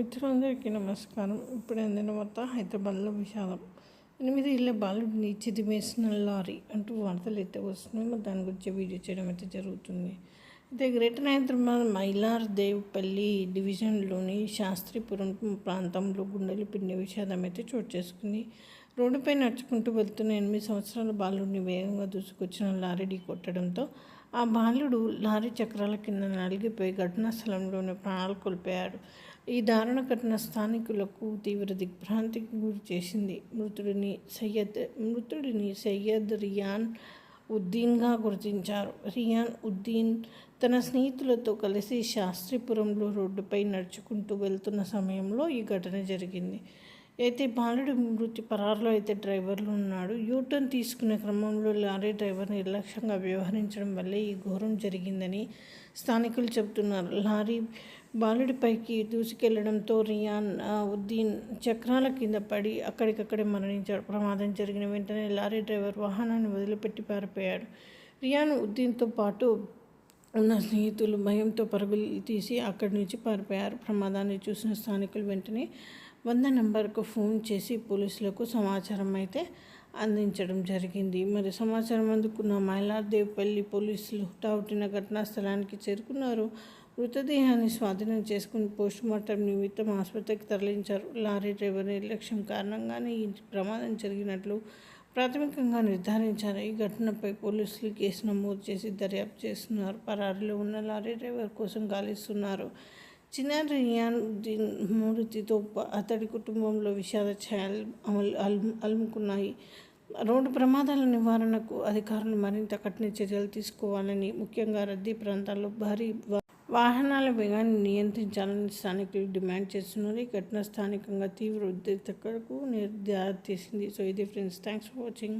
మిత్రులందరికీ నమస్కారం. ఇప్పుడు అందిన వార్త హైదరాబాద్లో విషాదం. ఎనిమిది ఇళ్ళ బాలుడిని చిదిమేసిన లారీ అంటూ వార్తలు అయితే వస్తున్నాయి. మరి దాని గురించి వీడియో చేయడం అయితే జరుగుతుంది. అయితే గ్రేటర్ హైదరాబాద్ మైలార్ దేవ్పల్లి డివిజన్లోని శాస్త్రిపురం ప్రాంతంలో గుండెలు పిండి విషాదం అయితే చోటు చేసుకుంది. రోడ్డుపై నడుచుకుంటూ వెళ్తున్న ఎనిమిది సంవత్సరాల బాలుడిని వేగంగా దూసుకొచ్చిన లారీ కొట్టడంతో ఆ బాలుడు లారీ చక్రాల కింద నలిగిపోయి ఘటనా స్థలంలోనే ప్రాణాలు కోల్పోయాడు. ఈ దారుణ ఘటన స్థానికులకు తీవ్ర దిగ్భ్రాంతికి గురి చేసింది. మృతుడిని సయ్యద్ మృతుడిని సయ్యద్ రియాన్ ఉద్దీన్గా గుర్తించారు. రియాన్ ఉద్దీన్ తన స్నేహితులతో కలిసి శాస్త్రిపురంలో రోడ్డుపై నడుచుకుంటూ వెళ్తున్న సమయంలో ఈ ఘటన జరిగింది. అయితే బాలుడి మృతి పరారులో అయితే డ్రైవర్లు ఉన్నాడు. యూటర్న్ తీసుకునే క్రమంలో లారీ డ్రైవర్ నిర్లక్ష్యంగా వ్యవహరించడం వల్లే ఈ ఘోరం జరిగిందని స్థానికులు చెబుతున్నారు. లారీ బాలుడిపైకి దూసుకెళ్ళడంతో రియాన్ ఉద్దీన్ చక్రాల కింద పడి అక్కడికక్కడే మరణించాడు. ప్రమాదం జరిగిన వెంటనే లారీ డ్రైవర్ వాహనాన్ని వదిలిపెట్టి పారిపోయాడు. రియాన్ ఉద్దీన్తో పాటు ఉన్న స్నేహితులు భయంతో పరుగులు తీసి అక్కడి నుంచి పారిపోయారు. ప్రమాదాన్ని చూసిన స్థానికులు వెంటనే వంద నెంబర్కు ఫోన్ చేసి పోలీసులకు సమాచారం అయితే అందించడం జరిగింది. మరి సమాచారం అందుకున్న మైలార్దేవ్పల్లి పోలీసులు హుటాహుటిన ఘటనా స్థలానికి చేరుకున్నారు. మృతదేహాన్ని స్వాధీనం చేసుకుని పోస్టుమార్టం నిమిత్తం ఆసుపత్రికి తరలించారు. లారీ డ్రైవర్ నిర్లక్ష్యం కారణంగానే ఈ ప్రమాదం జరిగినట్లు ప్రాథమికంగా నిర్ధారించారు. ఈ ఘటనపై పోలీసులు కేసు నమోదు చేసి దర్యాప్తు చేస్తున్నారు. పరారీలో ఉన్న లారీ డ్రైవర్ కోసం గాలిస్తున్నారు. చిన్నారి రియానుద్దీన్ మృతితో అతడి కుటుంబంలో విషాద ఛాయలు అమలు అలుముకున్నాయి. రోడ్డు ప్రమాదాల నివారణకు అధికారులు మరింత కఠిన చర్యలు తీసుకోవాలని ముఖ్యంగా రద్దీ ప్రాంతాల్లో భారీ వాహనాల వేగాన్ని నియంత్రించాలని స్థానికులు డిమాండ్ చేస్తున్నారు. ఈ ఘటన స్థానికంగా తీవ్ర ఉద్రిక్తతకు దారితీసింది సో ఇది ఫ్రెండ్స్ థ్యాంక్స్ ఫర్ వాచింగ్.